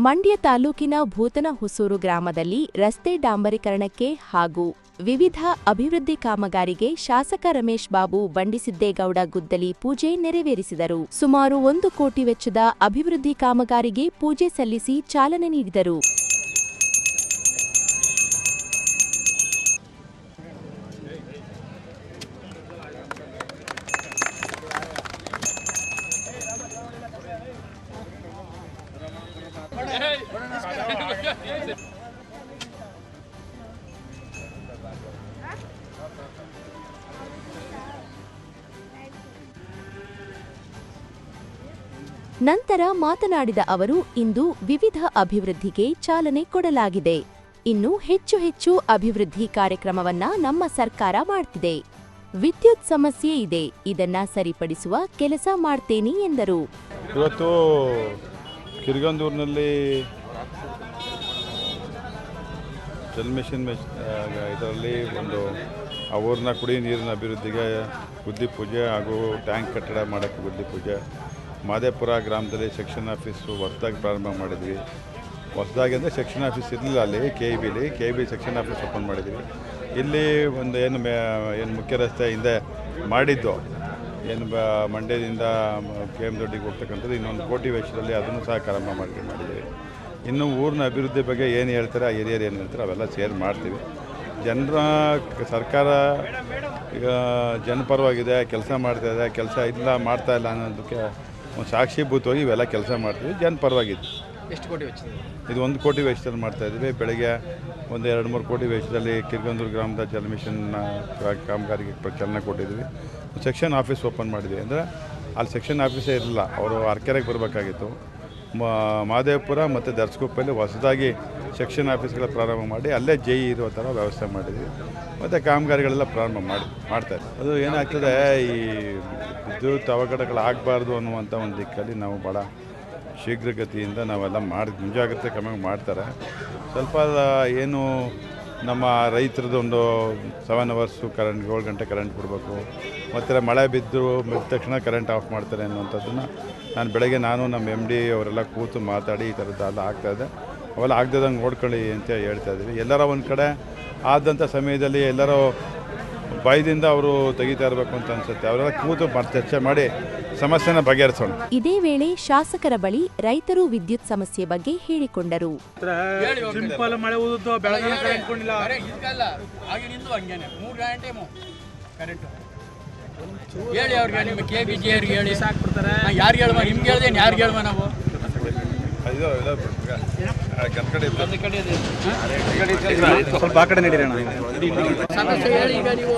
ಮಂಡ್ಯ ತಾಲೂಕಿನ ಭೂತನ ಹೊಸೂರು ಗ್ರಾಮದಲ್ಲಿ ರಸ್ತೆ ಡಾಂಬರೀಕರಣಕ್ಕೆ ಹಾಗೂ ವಿವಿಧ ಅಭಿವೃದ್ಧಿ ಕಾಮಗಾರಿಗೆ ಶಾಸಕ ರಮೇಶ್ ಬಾಬು ಬಂಡಿಸಿದ್ದೇಗೌಡ ಗುದ್ದಲಿ ಪೂಜೆ ನೆರವೇರಿಸಿದರು. ಸುಮಾರು ಒಂದು ಕೋಟಿ ವೆಚ್ಚದ ಅಭಿವೃದ್ಧಿ ಕಾಮಗಾರಿಗೆ ಪೂಜೆ ಸಲ್ಲಿಸಿ ಚಾಲನೆ ನೀಡಿದರು. ನಂತರ ಮಾತನಾಡಿದ ಅವರು, ಇಂದು ವಿವಿಧ ಅಭಿವೃದ್ಧಿಗೆ ಚಾಲನೆ ಕೊಡಲಾಗಿದೆ. ಇನ್ನು ಹೆಚ್ಚು ಹೆಚ್ಚು ಅಭಿವೃದ್ಧಿ ಕಾರ್ಯಕ್ರಮವನ್ನ ನಮ್ಮ ಸರ್ಕಾರ ಮಾಡ್ತಿದೆ. ವಿದ್ಯುತ್ ಸಮಸ್ಯೆ ಇದೆ, ಇದನ್ನ ಸರಿಪಡಿಸುವ ಕೆಲಸ ಮಾಡ್ತೇನೆ ಎಂದರು. ಇವತ್ತು ಕಿರ್ಗಂದೂರಿನಲ್ಲಿ ಜಲ್ ಮಿಷನ್ ಇದರಲ್ಲಿ ಒಂದು ಆ ಊರಿನ ಕುಡಿ ನೀರಿನ ಅಭಿವೃದ್ಧಿಗೆ ಬುದ್ಧಿ ಪೂಜೆ ಹಾಗೂ ಟ್ಯಾಂಕ್ ಕಟ್ಟಡ ಮಾಡೋಕ್ಕೆ ಬುದ್ಧಿ ಪೂಜೆ. ಮಾದೇಪುರ ಗ್ರಾಮದಲ್ಲಿ ಸೆಕ್ಷನ್ ಆಫೀಸು ಹೊಸದಾಗಿ ಪ್ರಾರಂಭ ಮಾಡಿದ್ವಿ. ಹೊಸದಾಗಿ ಅಂದರೆ ಸೆಕ್ಷನ್ ಆಫೀಸ್ ಇರಲಿಲ್ಲ ಅಲ್ಲಿ K E ಬಿಲಿ K E B section office open ಮಾಡಿದ್ವಿ. ಇಲ್ಲಿ ಒಂದು ಏನು ಏನು ಮುಖ್ಯ ರಸ್ತೆ ಹಿಂದೆ ಮಾಡಿದ್ದು. ಏನು ಬ ಮಂಡ್ಯದಿಂದ ಕೆ ಎಂ ದೊಡ್ಡಿಗೆ ಹೋಗ್ತಕ್ಕಂಥದ್ದು ಇನ್ನೊಂದು ಕೋಟಿ ವೆಚ್ಚದಲ್ಲಿ ಅದನ್ನು ಸಹ ಪ್ರಾರಂಭ ಮಾಡಿ ಮಾಡಿದ್ದೀವಿ. ಇನ್ನು ಊರಿನ ಅಭಿವೃದ್ಧಿ ಬಗ್ಗೆ ಏನು ಹೇಳ್ತಾರೆ, ಆ ಹಿರಿಯರು ಏನು ಹೇಳ್ತಾರೆ, ಅವೆಲ್ಲ ಸೇರ್ ಮಾಡ್ತೀವಿ. ಜನರ ಸರ್ಕಾರ, ಈಗ ಜನಪರವಾಗಿದೆ ಕೆಲಸ ಮಾಡ್ತಾ ಇದೆ, ಕೆಲಸ ಇಲ್ಲ, ಮಾಡ್ತಾ ಇಲ್ಲ ಅನ್ನೋದಕ್ಕೆ ಒಂದು ಸಾಕ್ಷೀಭೂತವಾಗಿ ಇವೆಲ್ಲ ಕೆಲಸ ಮಾಡ್ತೀವಿ. ಜನಪರವಾಗಿದ್ದು ಎಷ್ಟು ಕೋಟಿ ವೆಚ್ಚ ಇದು ಒಂದು ಕೋಟಿ ವೆಚ್ಚದಲ್ಲಿ ಮಾಡ್ತಾ ಇದ್ವಿ ಬೆಳಗ್ಗೆ ಒಂದು ಎರಡು ಮೂರು ಕೋಟಿ ವೆಚ್ಚದಲ್ಲಿ ಕಿರ್ಗಂದೂರು ಗ್ರಾಮದ ಜಲ ಮಿಷನ್ ಕಾಮಗಾರಿಗೆ ಚಾಲನೆ ಕೊಟ್ಟಿದ್ವಿ ಸೆಕ್ಷನ್ ಆಫೀಸ್ ಓಪನ್ ಮಾಡಿದ್ವಿ ಅಂದರೆ ಅಲ್ಲಿ ಸೆಕ್ಷನ್ ಆಫೀಸೇ ಇರಲಿಲ್ಲ. ಅವರು ಅರ್ಕೆರೆಗೆ ಬರಬೇಕಾಗಿತ್ತು. ಮಾದೇವಪುರ ಮತ್ತು ದರ್ಸ್ಗುಪ್ಪಲ್ಲಿ ಹೊಸದಾಗಿ ಸೆಕ್ಷನ್ ಆಫೀಸ್ಗಳ ಪ್ರಾರಂಭ ಮಾಡಿ ಅಲ್ಲೇ ಜೈ ಇರುವ ಥರ ವ್ಯವಸ್ಥೆ ಮಾಡಿದ್ವಿ. ಮತ್ತು ಕಾಮಗಾರಿಗಳೆಲ್ಲ ಪ್ರಾರಂಭ ಮಾಡಿ ಮಾಡ್ತಾರೆ ಅದು ಏನಾಗ್ತದೆ ಈ ವಿದ್ಯುತ್ ಅವಘಡಗಳಾಗಬಾರ್ದು ಅನ್ನುವಂಥ ಒಂದು ದಿಕ್ಕಲ್ಲಿ ನಾವು ಭಾಳ ಶೀಘ್ರಗತಿಯಿಂದ ನಾವೆಲ್ಲ ಮಾಡಿ ಮುಂಜಾಗ್ರತೆ ಕ್ರಮ ಮಾಡ್ತಾರೆ. ಸ್ವಲ್ಪ, ಏನು ನಮ್ಮ ರೈತರದೊಂದು ಸೆವೆನ್ ಅವರ್ಸು ಕರೆಂಟ್ ಏಳು ಗಂಟೆ ಕರೆಂಟ್ ಕೊಡಬೇಕು ಮತ್ತು ಮಳೆ ಬಿದ್ದು ಬಿದ್ದ ತಕ್ಷಣ ಕರೆಂಟ್ ಆಫ್ ಮಾಡ್ತಾರೆ ಅನ್ನುವಂಥದ್ದನ್ನು ನಾನು ಬೆಳಗ್ಗೆ ನಾನು ನಮ್ಮ ಎಂ ಡಿ ಅವರೆಲ್ಲ ಕೂತು ಮಾತಾಡಿ ಈ ಥರದ್ದೆಲ್ಲ ಆಗ್ತಾಯಿದೆ ಅವೆಲ್ಲ ಆಗದಂಗೆ ನೋಡ್ಕೊಳ್ಳಿ ಅಂತ ಹೇಳ್ತಾ ಇದ್ದೀವಿ. ಎಲ್ಲರ ಒಂದು ಕಡೆ ಆದಂಥ ಸಮಯದಲ್ಲಿ ಎಲ್ಲರೂ ಭಯದಿಂದ ಅವರು ತೆಗಿತಾ ಇರಬೇಕು ಅಂತ ಅನಿಸುತ್ತೆ. ಅವರೆಲ್ಲ ಕೂತು ಚರ್ಚೆ ಮಾಡಿ ಸಮಸ್ಯೆನ ಬಗೆಹರಿಸೋಣ. ಇದೇ ವೇಳೆ ಶಾಸಕರ ಬಳಿ ರೈತರು ವಿದ್ಯುತ್ ಸಮಸ್ಯೆ ಬಗ್ಗೆ ಹೇಳಿಕೊಂಡರು. ಸಿಂಪಲ್ ಮಳೆ ಊದಿದ್ದು ಬೆಳಗ್ಗೆ ಕರೆಂಟ್ ಕೊಂಡಿಲ್ಲ ಇದಕ್ಕಲ್ಲ ಆಗಿನಿಂದ ಹಂಗೇನೆ. ಮೂರು ಗಂಟೆ ಕರೆಂಟ್ ಹೇಳಿ ಅವ್ರಿಗೆ ನಿಮ್ಮ ಕೆ ಬಿ ಜಿ ಅವ್ರಿಗೆ ಹೇಳಿ. ಸಾಕ್ಬಿಡ್ತಾರೆ. ಯಾರಿಗೆ ನಿಮ್ಗೆ ಯಾರಿಗೆ ನಾವು. ಸ್ವಲ್ಪ ಆ ಕಡೆ ಸಮಸ್ಯೆ ಈಗ ನೀವು.